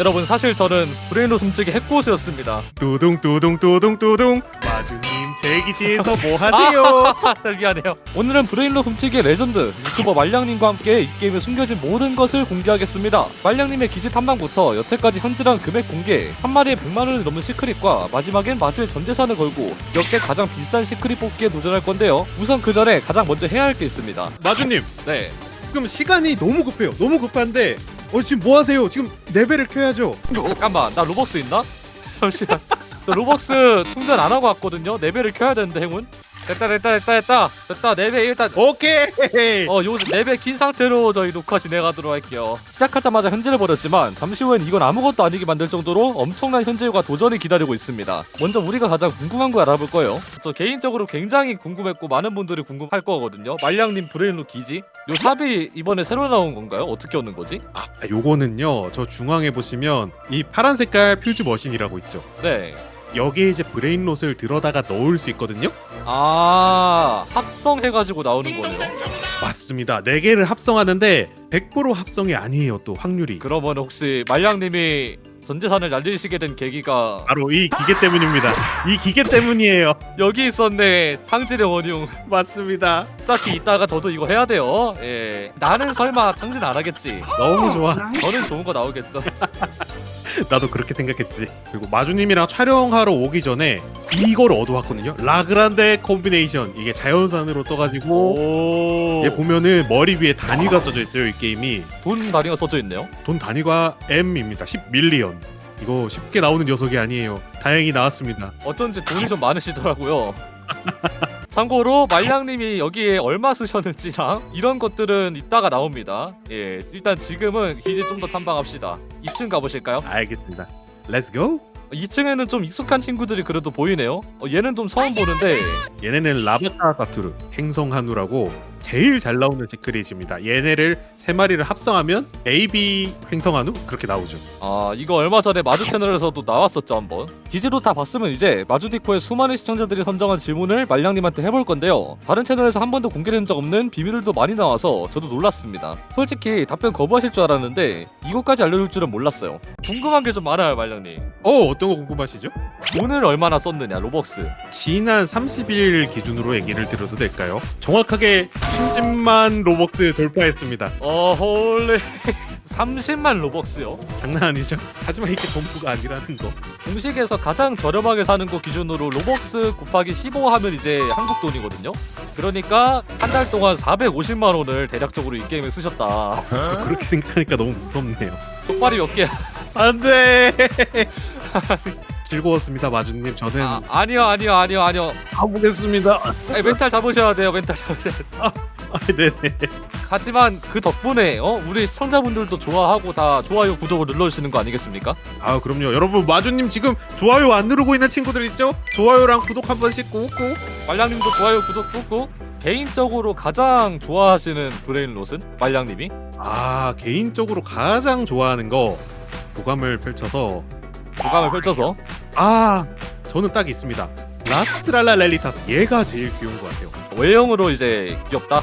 여러분 사실 저는 브레인로 숨지기 핵고수였습니다. 뚜둥 뚜둥 뚜둥 뚜둥 마주님 제 기지에서 뭐 하세요? 미안해요. 오늘은 브레인로 훔치기의 레전드 유튜버 말량님과 함께 이 게임에 숨겨진 모든 것을 공개하겠습니다. 말량님의 기지 탐방부터 여태까지 현질한 금액 공개, 한 마리에 100만 원을 넘는 시크릿과 마지막엔 마주의 전 재산을 걸고 역대 가장 비싼 시크릿 뽑기에 도전할 건데요. 우선 그 전에 가장 먼저 해야 할 게 있습니다. 마주님 네. 지금 시간이 너무 급해요. 너무 급한데 어 지금 뭐 하세요? 지금 레벨을 켜야죠. 잠깐만, 나 로벅스 있나? 잠시만. 저 로벅스 충전 안 하고 왔거든요. 레벨을 켜야 되는데 행운. 됐다 됐다 됐다 됐다 됐다 레벨 일단 오케이. 어, 요 레벨 긴 상태로 저희 녹화 진행하도록 할게요. 시작하자마자 현질을 벌였지만 잠시 후엔 이건 아무것도 아니게 만들 정도로 엄청난 현질과 도전이 기다리고 있습니다. 먼저 우리가 가장 궁금한 거 알아볼 거예요. 저 개인적으로 굉장히 궁금했고 많은 분들이 궁금할 거거든요. 말량님 브레인로 기지? 요 삽이 이번에 새로 나온 건가요? 어떻게 얻는 거지? 아 요거는요. 저 중앙에 보시면 이 파란 색깔 퓨즈 머신이라고 있죠. 네. 여기에 이제 브레인롯을 들어다가 넣을 수 있거든요. 아 합성해가지고 나오는 거네요. 맞습니다. 네 개를 합성하는데 100% 합성이 아니에요. 또 확률이. 그러면 혹시 말량님이 전재산을 날리시게 된 계기가 바로 이 기계 때문입니다. 이 기계 때문이에요. 여기 있었네. 탕진의 원흉. 맞습니다. 어차피 이따가 저도 이거 해야 돼요. 예. 나는 설마 탕진 안 하겠지. 너무 좋아. 저는 좋은 거 나오겠죠. 나도 그렇게 생각했지. 그리고 마주님이랑 촬영하러 오기 전에 이걸 얻어왔거든요. 라그란데 콤비네이션. 이게 자연산으로 떠가지고 오. 얘 보면은 머리 위에 단위가 써져 있어요. 이 게임이 돈 단위가 써져 있네요. 돈 단위가 M입니다. 10밀리언. 이거 쉽게 나오는 녀석이 아니에요. 다행히 나왔습니다. 어쩐지 돈이 좀 많으시더라고요. 참고로 말량님이 여기에 얼마 쓰셨는지랑 이런 것들은 이따가 나옵니다. 예, 일단 지금은 기지 좀 더 탐방합시다. 2층 가보실까요? 알겠습니다. 고. 2층에는 좀 익숙한 친구들이 그래도 보이네요. 어, 얘는 좀 처음 보는데 얘네는 라바타 가투르 행성 한우라고 제일 잘 나오는 시크릿입니다. 얘네를 세 마리를 합성하면 AB 행성 한우 그렇게 나오죠. 아 이거 얼마 전에 마주 채널에서도 나왔었죠 한번 기지로 다 봤으면 이제 마주 디코의 수많은 시청자들이 선정한 질문을 말량님한테 해볼 건데요 다른 채널에서 한 번도 공개된 적 없는 비밀들도 많이 나와서 저도 놀랐습니다 솔직히 답변 거부하실 줄 알았는데 이것까지 알려줄 줄은 몰랐어요 궁금한 게 좀 많아요 말량님 어 어떤 거 궁금하시죠? 돈을 얼마나 썼느냐 로벅스 지난 30일 기준으로 얘기를 드려도 될까요? 정확하게 30만 로벅스 돌파했습니다. 어 홀리 30만 로벅스요 장난 아니죠? 하지만 이게 전부가 아니라는 거. 공식에서 가장 저렴하게 사는 거 기준으로 로벅스 곱하기 15 하면 이제 한국 돈이거든요 그러니까 한 달 동안 450만 원을 대략적으로 이 게임에 쓰셨다 그렇게 생각하니까 너무 무섭네요. 똑발이 몇 개야 안돼. 즐거웠습니다, 마주님. 저는 아, 아니요 아니요 아니요 아니요 가보겠습니다. 아니, 멘탈 잡으셔야 돼요 멘탈 잡으셔야 돼요 아, 네네. 하지만 그 덕분에 어? 우리 시청자분들도 좋아하고 다 좋아요 구독을 눌러주시는 거 아니겠습니까? 아 그럼요. 여러분 마주님 지금 좋아요 안 누르고 있는 친구들 있죠? 좋아요랑 구독 한 번씩 꾹꾹. 말량님도 좋아요 구독 꾹꾹 개인적으로 가장 좋아하시는 브레인롯은 말량님이? 아 개인적으로 가장 좋아하는 거 도감을 펼쳐서 구강을 펼쳐서 아 저는 딱 있습니다. 라스트랄라 렐리타스 얘가 제일 귀여운 것 같아요. 외형으로 이제 귀엽다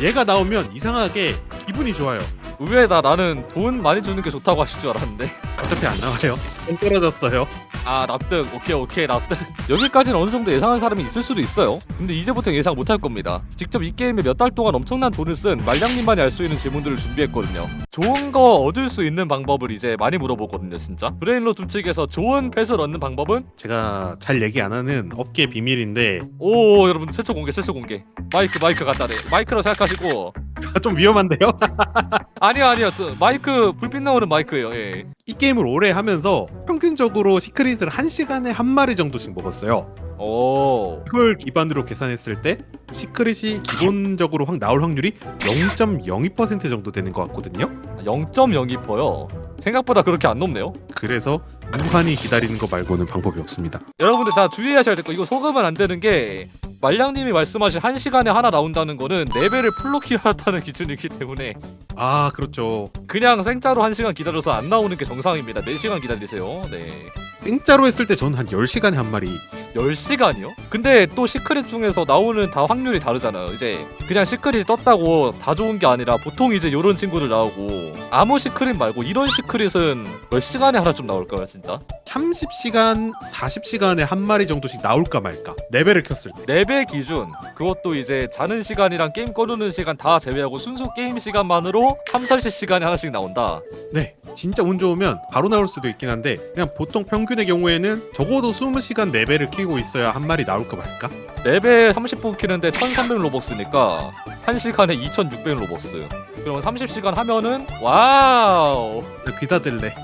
얘가 나오면 이상하게 기분이 좋아요. 의외다 나는 돈 많이 주는 게 좋다고 하실 줄 알았는데 어차피 안 나와요. 돈 떨어졌어요. 아 납득. 오케이 오케이 납득. 여기까지는 어느 정도 예상한 사람이 있을 수도 있어요. 근데 이제부터 예상 못할 겁니다. 직접 이 게임에 몇 달 동안 엄청난 돈을 쓴 말량님만이 알 수 있는 질문들을 준비했거든요. 좋은 거 얻을 수 있는 방법을 이제 많이 물어보거든요 진짜. 브레인로 둠측에서 좋은 펫을 얻는 방법은? 제가 잘 얘기 안 하는 업계 비밀인데 오 여러분 최초 공개 최초 공개. 마이크 마이크 갖다 대. 마이크라고 생각하시고. 좀 위험한데요? 아니요 아니요. 저 마이크 불빛 나오는 마이크예요. 예. 이 게임을 오래 하면서 평균적으로 시크릿 을 한 시간에 한 마리 정도씩 먹었어요. 오 이걸 기반으로 계산했을 때 시크릿이 기본적으로 확 나올 확률이 0.02% 정도 되는 것 같거든요. 0.02%요 생각보다 그렇게 안 높네요 그래서 무한히 기다리는 거 말고는 방법이 없습니다. 여러분들 자 주의하셔야 될 거 이거 속으면 안 되는 게 말량님이 말씀하신 한 시간에 하나 나온다는 거는 레벨을 풀로 키워놨다는 기준이기 때문에 아 그렇죠. 그냥 생짜로 한 시간 기다려서 안 나오는 게 정상입니다. 4 시간 기다리세요. 네. 땡짜로 했을 때 저는 한 10시간에 한 마리 10시간이요? 근데 또 시크릿 중에서 나오는 다 확률이 다르잖아요. 이제 그냥 시크릿 떴다고 다 좋은 게 아니라 보통 이제 요런 친구들 나오고 아무 시크릿 말고 이런 시크릿은 몇 시간에 하나 좀 나올까요, 진짜? 30시간, 40시간에 한 마리 정도씩 나올까 말까 레벨을 켰을 때 레벨 기준 그것도 이제 자는 시간이랑 게임 꺼놓는 시간 다 제외하고 순수 게임 시간만으로 3, 40시간에 하나씩 나온다. 네, 진짜 운 좋으면 바로 나올 수도 있긴 한데 그냥 보통 평균 의 경우에는 적어도 20시간 레벨을 키고 있어야 한 마리 나올까 말까? 레벨 30분 키는데 1300 로벅스니까 1시간에 2600 로벅스. 그러면 30시간 하면은 와우. 나 귀다 들래.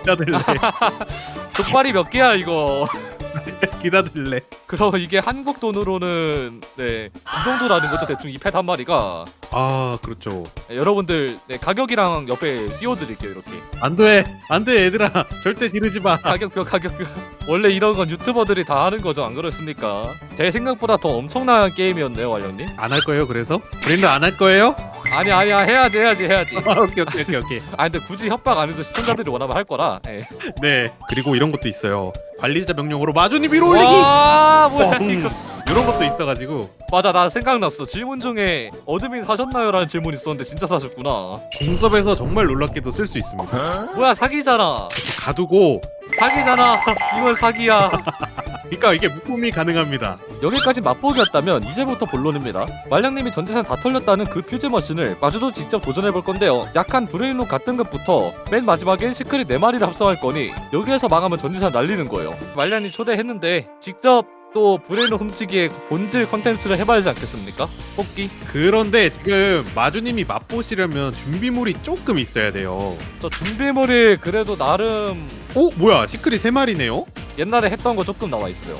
귀다 들래. 족발이 몇 개야 이거. 귀다 들래. 그럼 이게 한국 돈으로는 네, 이 정도라는 거죠 대충 이 펫 한 마리가 아, 그렇죠. 네, 여러분들 네, 가격이랑 옆에 띄워드릴게요 이렇게 안 돼. 안 돼, 얘들아. 절대 지르지 마. 가격표 가격표 원래 이런 건 유튜버들이 다 하는 거죠 안 그렇습니까? 제 생각보다 더 엄청난 게임이었네요 완련님 안 할 거예요, 그래서? 브랜드 안 할 거예요? 아니 아니야 해야지 해야지 해야지 아, 오케이, 오케이, 오케이, 오케이. 아 근데 굳이 협박 안 해도 시청자들이 원하면 할 거라 예. 네. 그리고 이런 것도 있어요. 관리자 명령으로 마주님 위로 올리기! 와 뭐야 뻥. 이거 이런 것도 있어가지고 맞아 나 생각났어 질문 중에 어드민 사셨나요? 라는 질문 있었는데 진짜 사셨구나 공섭에서 정말 놀랍게도 쓸 수 있습니다. 뭐야 사기잖아 가두고 사기잖아 이건 사기야 그러니까 이게 묶음이 가능합니다. 여기까지 맛보기였다면 이제부터 본론입니다. 말량님이 전재산 다 털렸다는 그 퓨즈 머신을 마주도 직접 도전해볼 건데요. 약한 브레인록 같은 것부터 맨 마지막엔 시크릿 4마리를 합성할 거니 여기에서 망하면 전재산 날리는 거예요. 말량님 초대했는데 직접 또 브레인록 훔치기의 본질 컨텐츠를 해봐야 하지 않겠습니까? 뽑기? 그런데 지금 마주님이 맛보시려면 준비물이 조금 있어야 돼요. 저 준비물이 그래도 나름 오 뭐야 시크릿 세 마리네요? 옛날에 했던 거 조금 나와 있어요.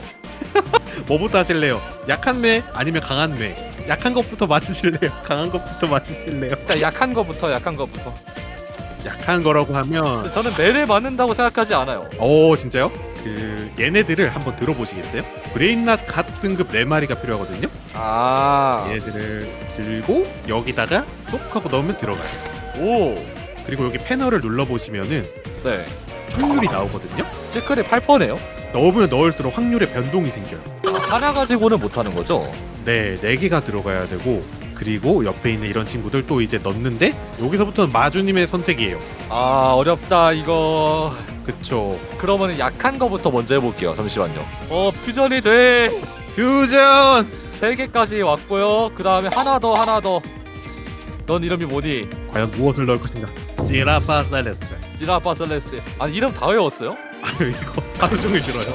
뭐부터 하실래요? 약한 매 아니면 강한 매? 약한 것부터 맞으실래요? 강한 것부터 맞으실래요? 일단 약한 거부터 약한 거부터. 약한 거라고 하면 저는 매를 맞는다고 생각하지 않아요. 오 진짜요? 그 얘네들을 한번 들어보시겠어요? 브레인낫 갓 등급 4마리가 필요하거든요? 아, 얘네들을 들고 여기다가 쏙 하고 넣으면 들어가요 오, 그리고 여기 패널을 눌러보시면은 네. 확률이 나오거든요? 시크릿 8%네요. 넣으면 넣을수록 확률의 변동이 생겨요. 하나 가지고는 못하는 거죠? 네, 4개가 들어가야 되고 그리고 옆에 있는 이런 친구들 또 이제 넣는데 여기서부터는 마주님의 선택이에요. 아 어렵다 이거. 그쵸. 그러면 약한 거부터 먼저 해볼게요 잠시만요. 어 퓨전이 돼! 퓨전! 3개까지 왔고요. 그 다음에 하나 더 하나 더넌 이름이 뭐니? 과연 무엇을 넣을 것인가? 지라파 살레스트 지라파 셀레스트 아니 이름 다 외웠어요? 아유 이거 하루 종일 들어요.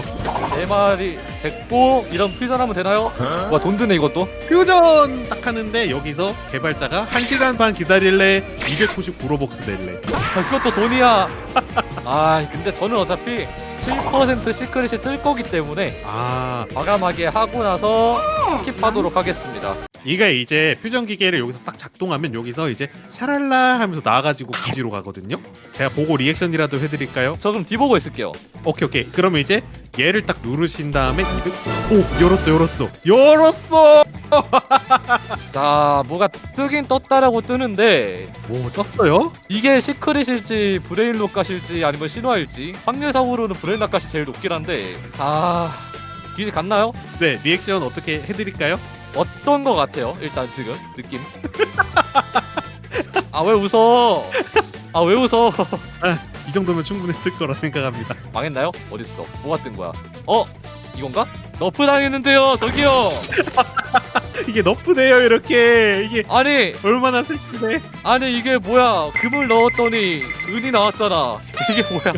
네 마리 됐고 이름 퓨전하면 되나요? 와 돈 드네 이것도. 퓨전 딱 하는데 여기서 개발자가 1시간 반 기다릴래? 299로벅스 낼래. 아, 그것도 돈이야. 아 근데 저는 어차피 7% 시크릿이 뜰 거기 때문에 아. 과감하게 하고 나서 스킵하도록 하겠습니다 이게 이제 퓨전 기계를 여기서 딱 작동하면 여기서 이제 샤랄라 하면서 나와가지고 기지로 가거든요 제가 보고 리액션이라도 해드릴까요? 저 그럼 뒤 보고 있을게요 오케이 오케이 그러면 이제 얘를 딱 누르신 다음에 200... 오 열었어 열었어 열었어 자 뭐가 뜨긴 떴다라고 뜨는데 뭐 떴어요? 이게 시크릿일지 브레인 록 갓일지 아니면 신화일지 확률상으로는 브레인 록 갓이 제일 높긴 한데 아 기지 갔나요? 네 리액션 어떻게 해드릴까요? 어떤 거 같아요 일단 지금? 느낌? 아 왜 웃어? 아 왜 웃어? 이 정도면 충분했을 거라 생각합니다. 망했나요? 어딨어? 뭐가 뜬 거야? 어? 이건가? 너프 당했는데요 저기요! 이게 너프네요 이렇게. 이게 아니! 얼마나 슬픈데 아니 이게 뭐야? 금을 넣었더니 은이 나왔잖아. 이게 뭐야?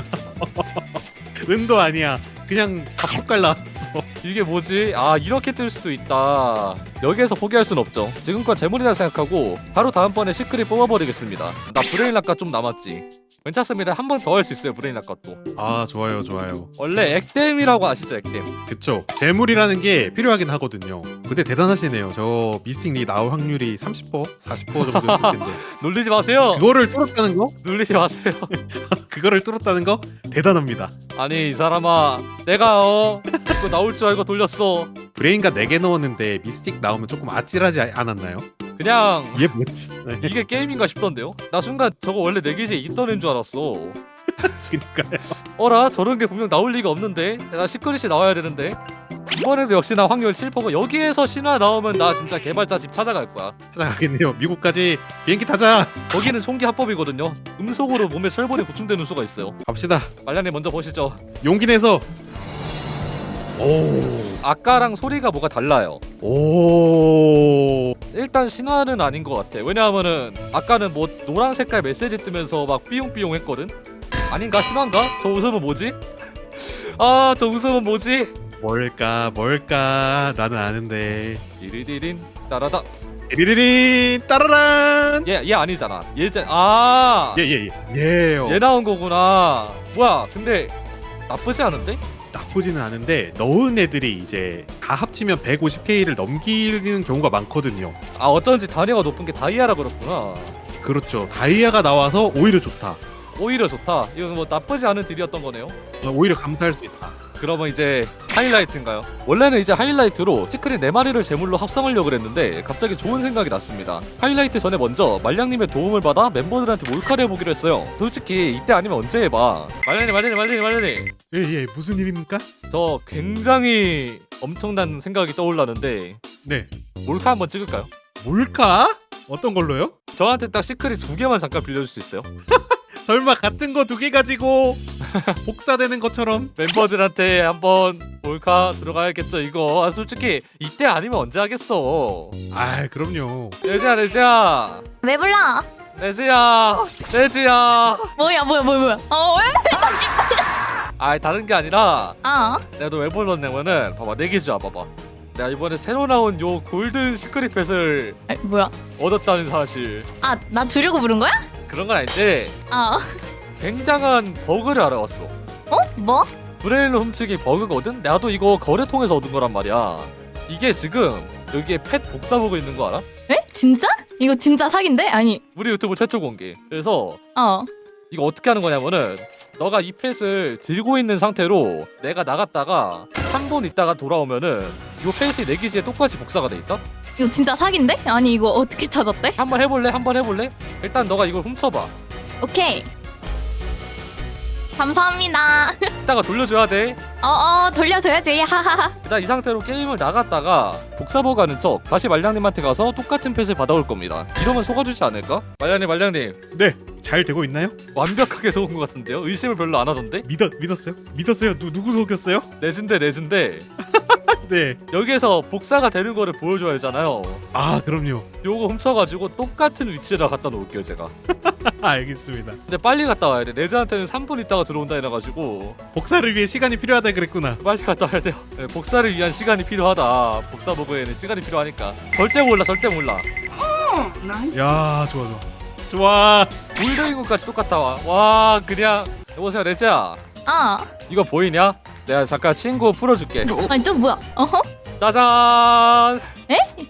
은도 아니야 그냥 잡숫갈 나왔어. 이게 뭐지? 아 이렇게 뜰 수도 있다. 여기에서 포기할 순 없죠. 지금껏 재물이라 생각하고 바로 다음번에 시크릿 뽑아버리겠습니다. 나 브레인 락가 좀 남았지 괜찮습니다. 한 번 더 할 수 있어요 브레인 락가또. 아 좋아요 좋아요. 원래 액땜이라고 아시죠 액땜? 그쵸. 재물이라는 게 필요하긴 하거든요. 근데 대단하시네요. 저 미스틱 리 나올 확률이 30% 40% 정도였을 텐데. 놀리지 마세요. 그거를 뚫었다는 거? 놀리지 마세요. 그거를 뚫었다는 거? 대단합니다. 아니 이 사람아. 내가 어? 나올 줄 알고 돌렸어. 브레인가 4개 넣었는데 미스틱 나오면 조금 아찔하지 않았나요? 그냥 이게 뭐지? 네. 이게 게임인가 싶던데요? 나 순간 저거 원래 내 기지에 있던 애인 줄 알았어 그니까요. 어라 저런 게 분명 나올 리가 없는데 나 시크릿이 나와야 되는데 이번에도 역시나 확률 7%고 여기에서 신화 나오면 나 진짜 개발자 집 찾아갈 거야 찾아가겠네요. 미국까지 비행기 타자. 거기는 총기 합법이거든요 음속으로 몸에 철분이 보충되는 수가 있어요 갑시다. 말량님 먼저 보시죠 용기 내서. 오. 아까랑 소리가 뭐가 달라요 오. 일단 신화는 아닌 것 같아 왜냐하면은 아까는 뭐 노란 색깔 메시지 뜨면서 막 삐용삐용 했거든 아닌가 신화인가? 저 웃음은 뭐지? 아 저 웃음은 뭐지? 뭘까 뭘까 나는 아는데. 디리디린 따라다 리리리 따라란. 얘, 얘 아니잖아 얘아 예예예 예. 얘 나온 거구나. 뭐야? 근데 나쁘지 않은데? 나쁘지는 않은데 넣은 애들이 이제 다 합치면 150K를 넘기는 경우가 많거든요. 아 어쩐지 단위가 높은 게 다이아라 그렇구나. 그렇죠. 다이아가 나와서 오히려 좋다. 오히려 좋다. 이건 뭐 나쁘지 않은 딜이었던 거네요. 어, 오히려 감사할 수 있다. 그러면 이제 하이라이트인가요? 원래는 이제 하이라이트로 시크릿 4마리를 제물로 합성하려고 그랬는데 갑자기 좋은 생각이 났습니다. 하이라이트 전에 먼저 말량님의 도움을 받아 멤버들한테 몰카를 해보기로 했어요. 솔직히 이때 아니면 언제 해봐. 말량님 말량님 말량님 말량님 예예 무슨 일입니까? 저 굉장히 엄청난 생각이 떠올랐는데 네. 몰카 한번 찍을까요? 몰카? 어떤 걸로요? 저한테 딱 시크릿 두 개만 잠깐 빌려줄 수 있어요? 설마 같은 거 두 개 가지고 복사되는 것처럼? 멤버들한테 한번 몰카 들어가야겠죠 이거 아, 솔직히 이때 아니면 언제 하겠어 아 그럼요. 레지야 레지야 왜 불러? 레지야 레지야 뭐야 뭐야 뭐야 뭐야 어 왜? 아 다른 게 아니라 어? 내가 너왜 불렀냐면은 봐봐 내 기준 봐봐 내가 이번에 새로 나온 요 골든 시크릿 펫을 아, 뭐야 얻었다는 사실 아나 주려고 부른 거야? 그런 건 아닌데 어? 굉장한 버그를 알아왔어 어? 뭐? 브레일로 훔치기 버그거든? 나도 이거 거래 통해서 얻은 거란 말이야 이게 지금 여기에 펫 복사 보고 있는 거 알아? 에? 진짜? 이거 진짜 사기인데? 아니 우리 유튜브 최초 공개 그래서 어 이거 어떻게 하는 거냐면은 너가 이 펫을 들고 있는 상태로 내가 나갔다가 3분 있다가 돌아오면은 요 펫이 내 기지에 똑같이 복사가 돼 있다? 이거 진짜 사기인데? 아니 이거 어떻게 찾았대? 한번 해볼래? 한번 해볼래? 일단 너가 이걸 훔쳐봐 오케이 감사합니다 이따가 돌려줘야 돼 어어 돌려줘야지 하하하 일단 이 상태로 게임을 나갔다가 복사보 가는 척 다시 말량님한테 가서 똑같은 펫을 받아올 겁니다 이러면 속아주지 않을까? 말량님 말량님 네. 잘 되고 있나요? 완벽하게 속은 것 같은데요? 의심을 별로 안 하던데? 믿었 믿었어요? 믿었어요? 누 누구 속였어요? 레진데 레진데 네. 여기에서 복사가 되는 거를 보여줘야 하잖아요 아 그럼요. 요거 훔쳐가지고 똑같은 위치에다 갖다 놓을게요 제가 알겠습니다. 근데 빨리 갔다 와야 돼 레즈한테는 3분 있다가 들어온다 해놔가지고 복사를 위해 시간이 필요하다 그랬구나. 빨리 갔다 와야 돼요 네, 복사를 위한 시간이 필요하다 복사 보고에는 시간이 필요하니까 절대 몰라 절대 몰라 야 좋아 좋아. 좋아. 골드윙까지 똑같다 와. 와 그냥. 여보세요 레즈야? 어. 이거 보이냐? 내가 잠깐 친구 풀어줄게. 아니 저 뭐야? 어허? 짜잔!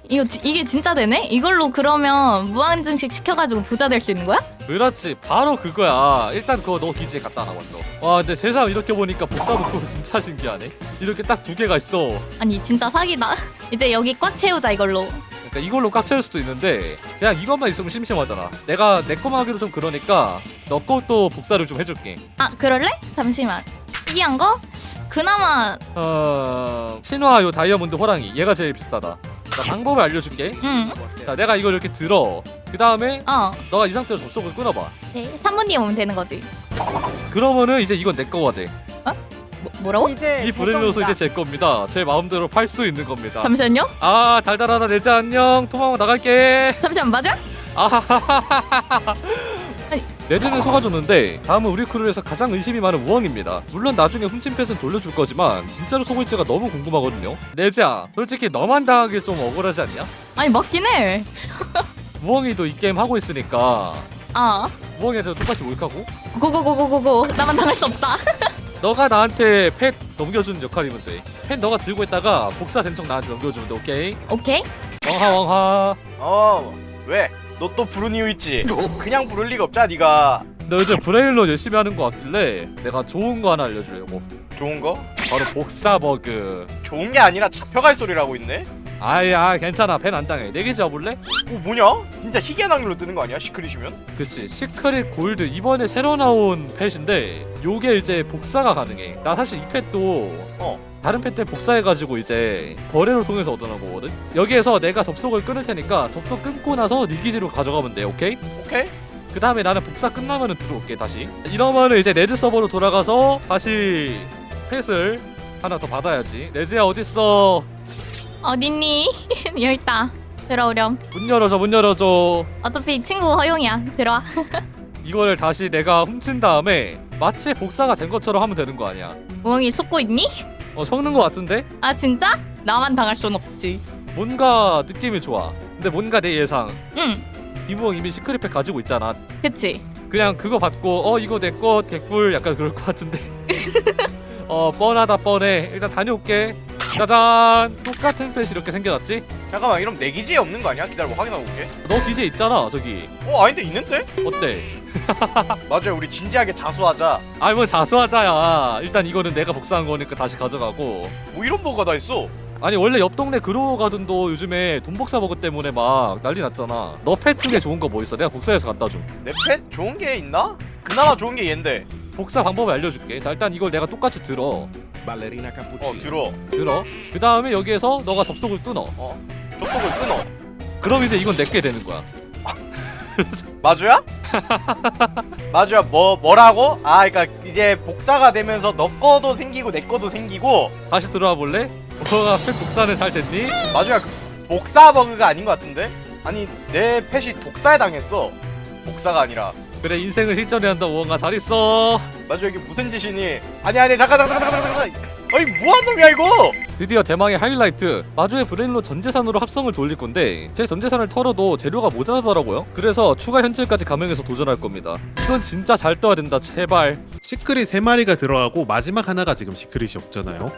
이거 지- 이게 진짜 되네? 이걸로 그러면 무한증식 시켜가지고 부자 될 수 있는 거야? 그렇지. 바로 그거야. 일단 그거 너 기지에 갖다 놔 먼저 와 근데 세상 이렇게 보니까 복사복고 진짜 신기하네. 이렇게 딱 두 개가 있어. 아니 진짜 사기다. 이제 여기 꽉 채우자 이걸로 그러니까 이걸로 꽉 채울 수도 있는데 그냥 이것만 있으면 심심하잖아 내가 내 거만 하기로 좀 그러니까 너 것도 복사를 좀 해줄게 아 그럴래? 잠시만 특이한 거? 그나마 어... 신화 요 다이아몬드 호랑이 얘가 제일 비슷하다 나 방법을 알려줄게 응 자 내가 이걸 이렇게 들어 그 다음에 어. 너가 이 상태로 접속을 끊어봐 네, 3분 뒤에 오면 되는 거지. 그러면은 이제 이건 내 거가 돼. 뭐, 뭐 라고? 이제 이 브렐로서 이제 제 겁니다. 제 마음대로 팔 수 있는 겁니다. 잠시만요. 아 달달하다 내자 안녕. 토마호 나갈게. 잠시만 맞아? 아하하하하하. 아니. 레드는 속아줬는데 다음은 우리 크루에서 가장 의심이 많은 우엉입니다. 물론 나중에 훔친 펫은 돌려줄 거지만 진짜로 속을지가 너무 궁금하거든요. 레즈야 솔직히 너만 당하기 좀 억울하지 않냐? 아니 맞긴 해. 우엉이도 이 게임 하고 있으니까 아, 우엉이한테 똑같이 몰카고 고고고고고고 나만 당할 수 없다. 너가 나한테 펫 넘겨주는 역할이면 돼. 펫 너가 들고 있다가 복사 된 척 나한테 넘겨주면 돼. 오케이? 오케이. 왕하 왕하. 어 왜? 너 또 부른 이유 있지? 그냥 부를 리가 없잖아 네가 너 요즘 브레일로 열심히 하는 거 같길래 내가 좋은 거 하나 알려주려고. 좋은 거? 바로 복사 버그. 좋은 게 아니라 잡혀갈 소리라고 있네? 아야 괜찮아 벤 안 당해 내기 잡을래? 어 뭐냐? 진짜 희귀한 확률로 뜨는 거 아니야? 시크릿이면? 그치 시크릿 골드 이번에 새로 나온 펫인데 요게 이제 복사가 가능해 나 사실 이 펫도 어. 다른 펫때 복사해가지고 이제 거래로 통해서 얻어낸 거거든 여기에서 내가 접속을 끊을 테니까 접속 끊고 나서 네 기지로 가져가면 돼 오케이? 오케이. 그 다음에 나는 복사 끝나면은 들어올게 다시 이러면은 이제 레즈 서버로 돌아가서 다시 펫을 하나 더 받아야지 레즈야 어딨어 어딨니? 여기 있다. 들어오렴. 문 열어줘 문 열어줘 어차피 친구 허용이야. 들어와. 이거를 다시 내가 훔친 다음에 마치 복사가 된 것처럼 하면 되는 거 아니야 우엉이 속고 있니? 어 속는 거 같은데? 아 진짜? 나만 당할 순 없지. 뭔가 느낌이 좋아 근데 뭔가 내 예상 응. 이무엉 이미 시크릿팩 가지고 있잖아 그치. 그냥 그거 받고 어 이거 내 거 개꿀 약간 그럴 것 같은데 어 뻔하다 뻔해 일단 다녀올게 짜잔 똑같은 펫이 이렇게 생겨났지? 잠깐만 이러면 내 기지에 없는 거 아니야? 기다려봐 확인하고 올게. 너 기재 있잖아 저기 어 아닌데 있는데? 어때? 맞아요. 우리 진지하게 자수하자. 아이 뭐 자수하자야 일단 이거는 내가 복사한 거니까 다시 가져가고 뭐 이런 버가 다 있어. 아니 원래 옆 동네 그로우 가든도 요즘에 돈 복사 버그 때문에 막 난리 났잖아 너 펫 중에 좋은 거 뭐 있어? 내가 복사해서 갖다 줌내펫 좋은 게 있나? 그나마 좋은 게 얘인데. 복사 방법을 알려줄게 자 일단 이걸 내가 똑같이 들어 ballerina 어 cappuccino. 들어. 들어 그 다음에 여기에서 너가 접속을 끊어 접속을 끊어. 그럼 이제 이건 내게 되는 거야 마주야? 마주야 뭐 뭐라고? 아 그러니까 이제 복사가 되면서 너 거도 생기고 내 거도 생기고 다시 들어와 볼래? 뭐가 펫 복사는 잘 됐니? 마주야 그 복사 버그가 아닌 것 같은데? 아니 내 펫이 독사에 당했어. 복사가 아니라. 그래 인생을 실전에 한다 우엉아 잘 있어 마주야 이게 무슨 짓이니? 아니 아니 잠깐 잠깐 잠깐 잠깐 잠깐. 아니 뭐한 놈이야 이거? 드디어 대망의 하이라이트 마주의 브레인로 전재산으로 합성을 돌릴 건데 제 전재산을 털어도 재료가 모자라더라고요 그래서 추가 현질까지 감행해서 도전할 겁니다 이건 진짜 잘 떠야 된다 제발 시크릿 세 마리가 들어가고 마지막 하나가 지금 시크릿이 없잖아요.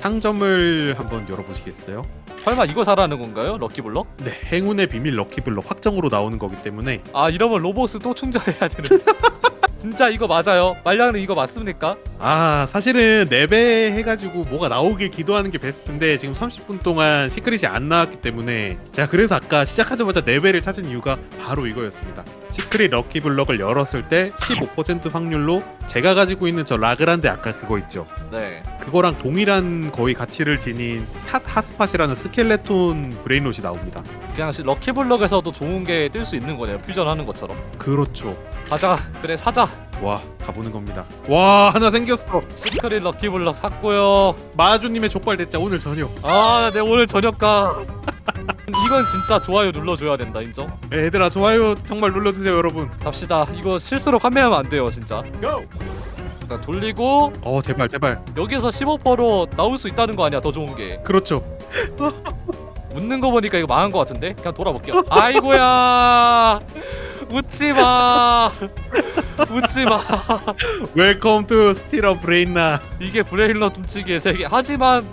상점을 한번 열어보시겠어요? 설마 이거 사라는 건가요? 럭키블럭? 네, 행운의 비밀 럭키블럭 확정으로 나오는 거기 때문에 아 이러면 로봇을 또 충전해야 되는 진짜 이거 맞아요? 말량님 이거 맞습니까? 아 사실은 4배 해가지고 뭐가 나오길 기도하는 게 베스트인데 지금 30분 동안 시크릿이 안 나왔기 때문에 제가 그래서 아까 시작하자마자 4배를 찾은 이유가 바로 이거였습니다. 시크릿 럭키 블럭을 열었을 때 15% 확률로 제가 가지고 있는 저 라그란데 아까 그거 있죠? 네. 그거랑 동일한 거의 가치를 지닌 핫 핫스팟이라는 스켈레톤 브레인롯이 나옵니다. 그냥 시- 럭키블럭에서도 좋은 게 뜰 수 있는 거네요. 퓨전하는 것처럼. 그렇죠. 가자. 그래 사자 와 가보는 겁니다 와 하나 생겼어 시크릿 럭키블럭 샀고요 마주님의 족발 됐자 오늘 저녁 아, 내 오늘 저녁 가. 이건 진짜 좋아요 눌러줘야 된다 인정. 얘들아 좋아요 정말 눌러주세요 여러분 갑시다. 이거 실수로 판매하면 안 돼요 진짜. 자, 돌리고 어 제발 제발 여기서 15%로 나올 수 있다는 거 아니야 더 좋은 게. 그렇죠 웃는 거 보니까 이거 망한 거 같은데. 그냥 돌아볼게요. 아이고야. 웃지 마. 웃지 마. 웰컴 투 스티러 브레인나 이게 브레일러 둠치기의 세계. 하지만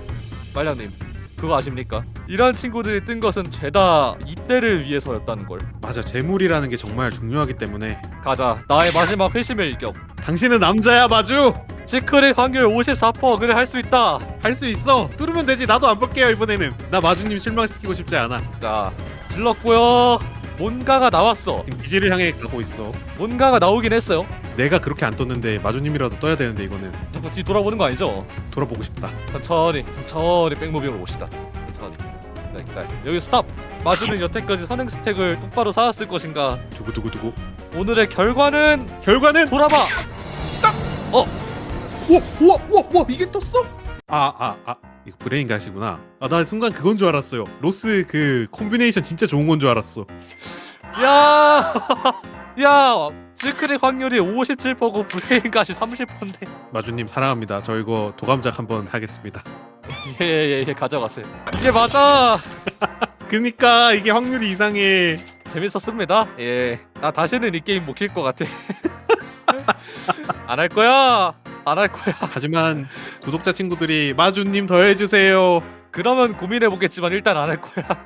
말량님 그거 아십니까? 이런 친구들이 뜬 것은 죄다 이때를 위해서였다는 걸. 맞아 재물이라는 게 정말 중요하기 때문에 가자. 나의 마지막 회심의 일격. 당신은 남자야 마주 시크릿 확률 54% 그래 할 수 있다. 할 수 있어 뚫으면 되지 나도 안 볼게요 이번에는 나 마주님 실망시키고 싶지 않아 자, 질렀고요. 뭔가가 나왔어. 지금 기지를 향해 가고 있어 뭔가가 나오긴 했어요. 내가 그렇게 안 떴는데 마주님이라도 떠야 되는데 이거는 자꾸 뒤 돌아보는 거 아니죠? 돌아보고 싶다 천천히, 천천히 백무빙으로 봅시다. 천천히. 네, 네. 여기 스탑. 마주는 여태까지 선행 스택을 똑바로 쌓았을 것인가? 두구두구두구 오늘의 결과는 결과는 돌아봐. 우와 우와 우와 우와 이게 떴어? 아아 아 이거 브레인 가시구나 아 나 순간 그건 줄 알았어요 로스 그 콤비네이션 진짜 좋은 건 줄 알았어 야, 야, 시크릿 확률이 57%고 브레인 가시 30%인데. 마주님 사랑합니다 저 이거 도감작 한번 하겠습니다 예예예 예, 가져갔어요. 이게 맞아. 그니까 이게 확률이 이상해 재밌었습니다. 예. 나 다시는 이 게임 못 킬 것 같아. 안 할 거야. 안 할 거야. 하지만 구독자 친구들이 마주님 더 해주세요 그러면 고민해 보겠지만 일단 안 할 거야.